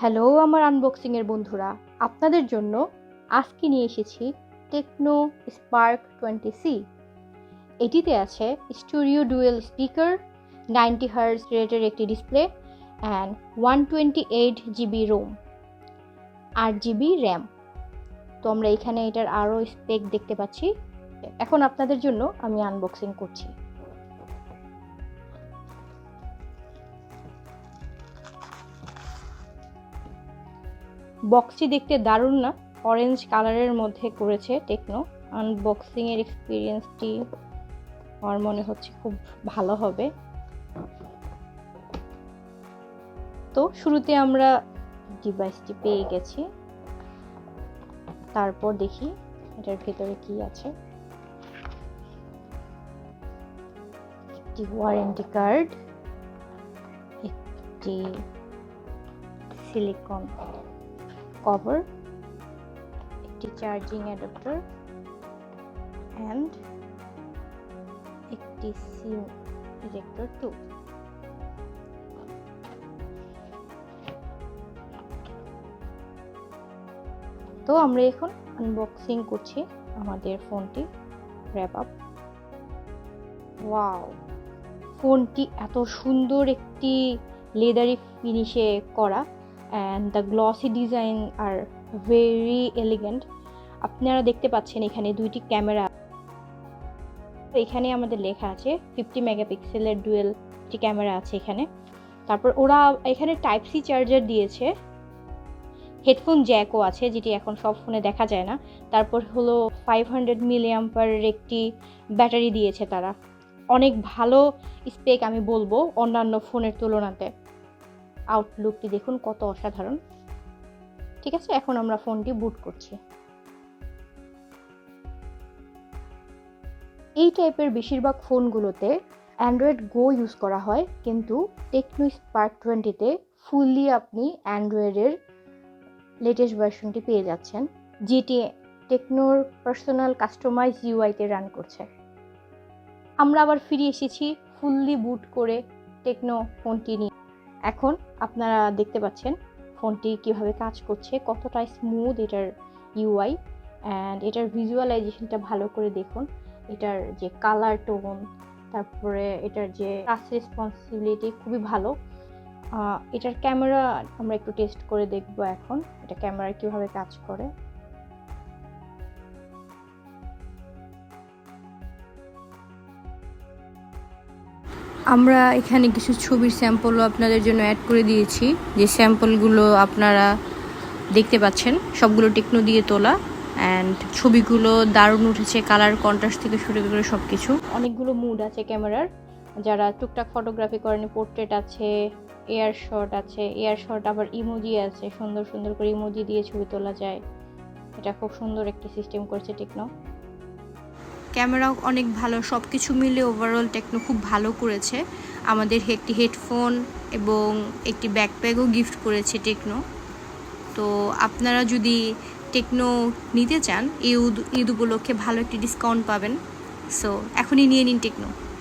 Hello আমার আনবক্সিংয়ের বন্ধুরা, আপনাদের জন্য আজকে নিয়ে এসেছি টেকনো স্পার্ক টোয়েন্টি সি এটিতে আছে studio dual speaker ninety hertz রেটের একটি display and one twenty eight GB ROM আট জিবি র্যাম তো আমরা এখানে এটার আরও স্পেক দেখতে পাচ্ছি। এখন আপনাদের জন্য আমি আনবক্সিং করছি। বক্সটি দেখতে দারুণ না? অরেঞ্জ কালারের মধ্যে করেছে টেকনো আনবক্সিংয়ের এক্সপিরিয়েন্সটি আমার মনে হচ্ছে খুব ভালো হবে। তো শুরুতে আমরা ডিভাইসটি পেয়ে গেছি। তারপর দেখি এটার ভেতরে কি আছে। একটি ওয়ারেন্টি কার্ড একটি সিলিকন কভার একটি চার্জিং অ্যাডাপ্টার অ্যান্ড একটি সিম ইজেক্টর টু তো আমরা এখন আনবক্সিং করছি আমাদের ফোনটি। র্যাপ আপ ওয়াও ফোনটি এত সুন্দর একটি লেদারি ফিনিশে করা। And the glossy design are very elegant আপনারা দেখতে পাচ্ছেন এখানে দুইটি ক্যামেরা। এখানে আমাদের লেখা আছে ফিফটি মেগাপিক্সেলের ডুয়েল একটি ক্যামেরা আছে এখানে। তারপর ওরা এখানে টাইপ সি চার্জার দিয়েছে। হেডফোন জ্যাকও আছে, যেটি এখন সব ফোনে দেখা যায় না। তারপর হলো ফাইভ হান্ড্রেড মিলিয়াম্পারের একটি ব্যাটারি দিয়েছে তারা। অনেক ভালো স্পেক আমি বলব অন্যান্য ফোনের তুলনাতে। আউটলুকটি দেখুন, কত অসাধারণ। ঠিক আছে, এখন আমরা ফোনটি বুট করছি। এই টাইপের বেশিরভাগ ফোনগুলোতে অ্যান্ড্রয়েড গো ইউজ করা হয়, কিন্তু টেকনো স্পার্ক টোয়েন্টিতে ফুললি আপনি অ্যান্ড্রয়েডের লেটেস্ট ভার্সনটি পেয়ে যাচ্ছেন, যেটি টেকনোর পার্সোনাল কাস্টমাইজ ইউআইতে রান করছে। আমরা আবার ফিরে এসেছি ফুললি বুট করে টেকনো ফোনটি নিয়ে। এখন আপনারা দেখতে পাচ্ছেন ফোনটি কীভাবে কাজ করছে, কতটা স্মুথ এটার ইউআই অ্যান্ড এটার ভিজুয়ালাইজেশনটা ভালো করে দেখুন। এটার যে কালার টোন তারপরে এটার যে টাচ রেসপন্সিবিলিটি খুবই ভালো। এটার ক্যামেরা আমরা একটু টেস্ট করে দেখব এখন, এটা ক্যামেরা কীভাবে কাজ করে। আমরা এখানে কিছু ছবির স্যাম্পলও আপনাদের জন্য অ্যাড করে দিয়েছি। যে স্যাম্পলগুলো আপনারা দেখতে পাচ্ছেন, সবগুলো টেকনো দিয়ে তোলা। অ্যান্ড ছবিগুলো দারুণ উঠেছে কালার কন্ট্রাস্ট থেকে শুরু করে সব কিছু অনেকগুলো মুড আছে ক্যামেরার যারা টুকটাক ফটোগ্রাফি করেন পোর্ট্রেট আছে এয়ার শট আছে এয়ার শট আবার ইমোজি আছে। সুন্দর সুন্দর করে ইমোজি দিয়ে ছবি তোলা যায়। এটা খুব সুন্দর একটি সিস্টেম করেছে টেকনো। ক্যামেরাও অনেক ভালো সব কিছু মিলে ওভারঅল টেকনো খুব ভালো করেছে। আমাদের একটি হেডফোন এবং একটি ব্যাকপ্যাকও গিফট করেছে টেকনো তো আপনারা যদি টেকনো নিতে চান, এই ঈদ উপলক্ষে ভালো একটি ডিসকাউন্ট পাবেন। সো এখনই নিয়ে নিন টেকনো